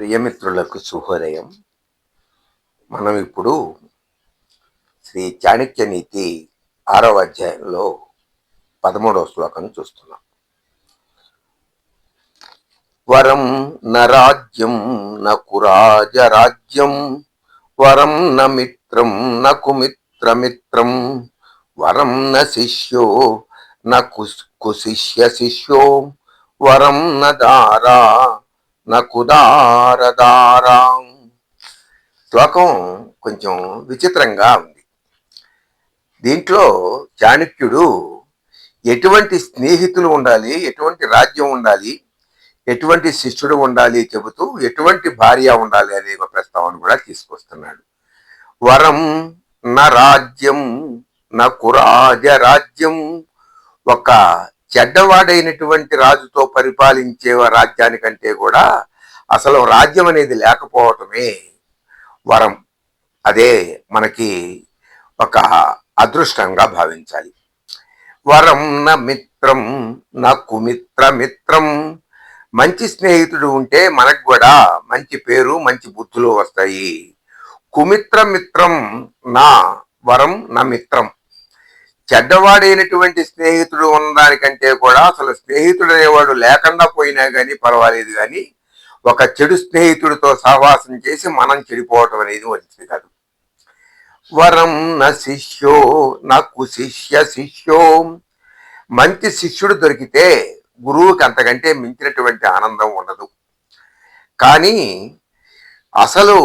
ప్రియమిత్రులకు శుభోదయం మనం ఇప్పుడు శ్రీ చాణక్య నీతి ఆరవ అధ్యాయంలో పదమూడవ శ్లోకం చూస్తున్నాం. వరం నరాజ్యం నకురాజరాజ్యం వరం న మిత్రం నకుమిత్రమిత్రం వరం న శిష్యో న కుశిష్య శిష్యో వరం న దారా నకుదారదారాం. శ్లోకం కొంచెం విచిత్రంగా ఉంది. దీంట్లో చాణక్యుడు ఎటువంటి స్నేహితులు ఉండాలి ఎటువంటి రాజ్యం ఉండాలి ఎటువంటి శిష్యుడు ఉండాలి చెబుతూ ఎటువంటి భార్య ఉండాలి అనే ఒక ప్రస్తావన కూడా తీసుకొస్తున్నాడు. వరం నా రాజ్యం నా కురాజ రాజ్యం ఒక చెడ్డవాడైనటువంటి రాజుతో పరిపాలించే రాజ్యానికంటే కూడా అసలు రాజ్యం అనేది లేకపోవటమే వరం. అదే మనకి ఒక అదృష్టంగా భావించాలి. వరం నా మిత్రం నా కుమిత్ర మిత్రం. మంచి స్నేహితుడు ఉంటే మనకు కూడా మంచి పేరు మంచి బుద్ధులు వస్తాయి. కుమిత్ర మిత్రం నా వరం నా మిత్రం. చెడ్డవాడైనటువంటి స్నేహితుడు ఉన్నదానికంటే కూడా అసలు స్నేహితుడు అనేవాడు లేకుండా పోయినా కానీ పర్వాలేదు కానీ ఒక చెడు స్నేహితుడితో సహవాసం చేసి మనం చెడిపోవటం అనేది మంచిది కాదు. వరం న శిష్యో నాకు శిష్య శిష్యో. మంచి శిష్యుడు దొరికితే గురువుకి అంతకంటే మించినటువంటి ఆనందం ఉండదు. కానీ అసలు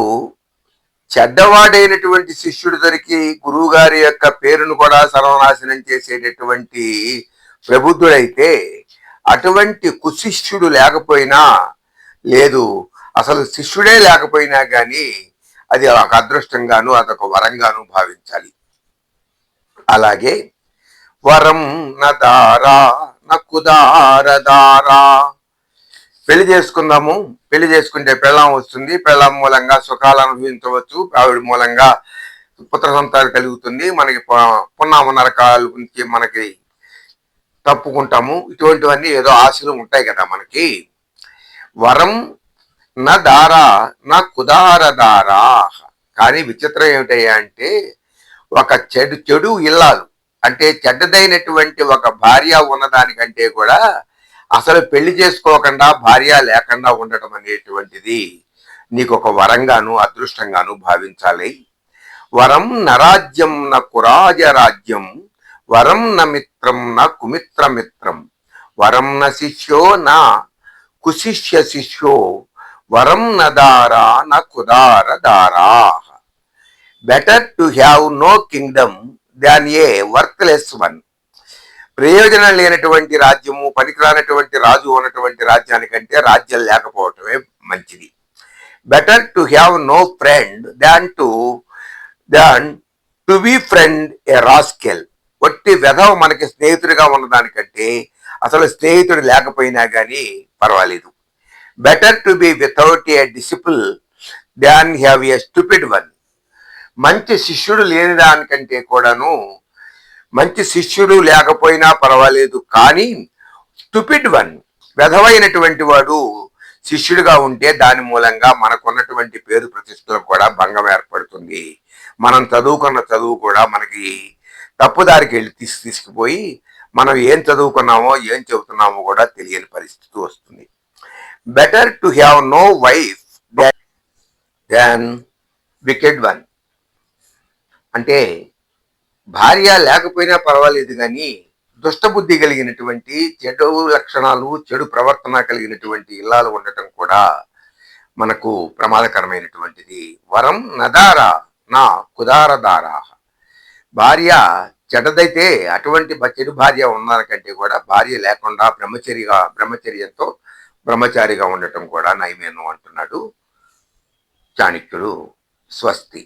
చెడ్డవాడైనటువంటి శిష్యుడు దొరికి గురువు గారి యొక్క పేరును కూడా సర్వనాశనం చేసేటటువంటి ప్రబుద్ధుడైతే అటువంటి కుశిష్యుడు లేకపోయినా లేదు. అసలు శిష్యుడే లేకపోయినా కానీ అది ఒక అదృష్టంగాను అదొక వరంగాను భావించాలి. అలాగే వరం నదారా నకుదారదారా పెళ్ళి చేసుకుందాము. పెళ్ళి చేసుకుంటే పెళ్ళాం వస్తుంది. పెళ్ళాం మూలంగా సుఖాలు అనుభవించవచ్చు. ఆవిడ మూలంగా పుత్ర సంతానం కలుగుతుంది. మనకి పున్నామ నరకాల గురించి మనకి తప్పుకుంటాము. ఇటువంటివన్నీ ఏదో ఆశలు ఉంటాయి కదా మనకి. వరం నా దారా నా కుదార దారా. కానీ విచిత్రం ఏమిటయ్యా అంటే ఒక చెడు చెడు ఇల్లాలు. అంటే చెడ్డదైనటువంటి ఒక భార్య ఉన్నదానికంటే కూడా అసలు పెళ్ళి చేసుకోకుండా భార్య లేకుండా ఉండటం అనేటువంటిది నీకు ఒక వరంగాను అదృష్టంగాను భావించాలి. వరం నరాజ్యం న కురాజ రాజ్యం వరం న మిత్రం న కుమిత్రమిత్రం వరం న శిష్యో నా కుశిష్య శిష్యో వరం న దారా న కుదార దారా. Better to have no kingdom than a workless one ప్రయోజనం లేనటువంటి రాజ్యము పనికిరానటువంటి రాజు ఉన్నటువంటి రాజ్యానికంటే రాజ్యం లేకపోవటమే మంచిది. Better to have no friend than to than to be friend a rascal ఒట్టి వెధవ మనకి స్నేహితుడిగా ఉన్నదానికంటే అసలు స్నేహితుడు లేకపోయినా కానీ పర్వాలేదు. Better to be without a disciple than have a stupid one మంచి శిష్యుడు లేని దానికంటే కూడాను మంచి శిష్యుడు లేకపోయినా పర్వాలేదు కానీ స్టూపిడ్ వన్ వెధవైనటువంటి వాడు శిష్యుడిగా ఉంటే దాని మూలంగా మనకున్నటువంటి పేరు ప్రతిష్టలకు కూడా భంగం ఏర్పడుతుంది. మనం చదువుకున్న చదువు కూడా మనకి తప్పుదారికి వెళ్ళి తీసి తీసుకుపోయి మనం ఏం చదువుకున్నామో ఏం చెబుతున్నామో కూడా తెలియని పరిస్థితి వస్తుంది. Better to have no wife than wicked one అంటే భార్య లేకపోయినా పర్వాలేదు కానీ దుష్టబుద్ధి కలిగినటువంటి చెడు లక్షణాలు చెడు ప్రవర్తన కలిగినటువంటి ఇల్లాలు ఉండటం కూడా మనకు ప్రమాదకరమైనటువంటిది. వరం నదార నా కుదారదారా భార్య చెడ్డదైతే అటువంటి చెడు భార్య ఉన్నదానికంటే కూడా భార్య లేకుండా బ్రహ్మచర్యగా బ్రహ్మచర్యంతో బ్రహ్మచారిగా ఉండటం కూడా నయమేను అంటున్నాడు చాణిక్యుడు స్వస్తి.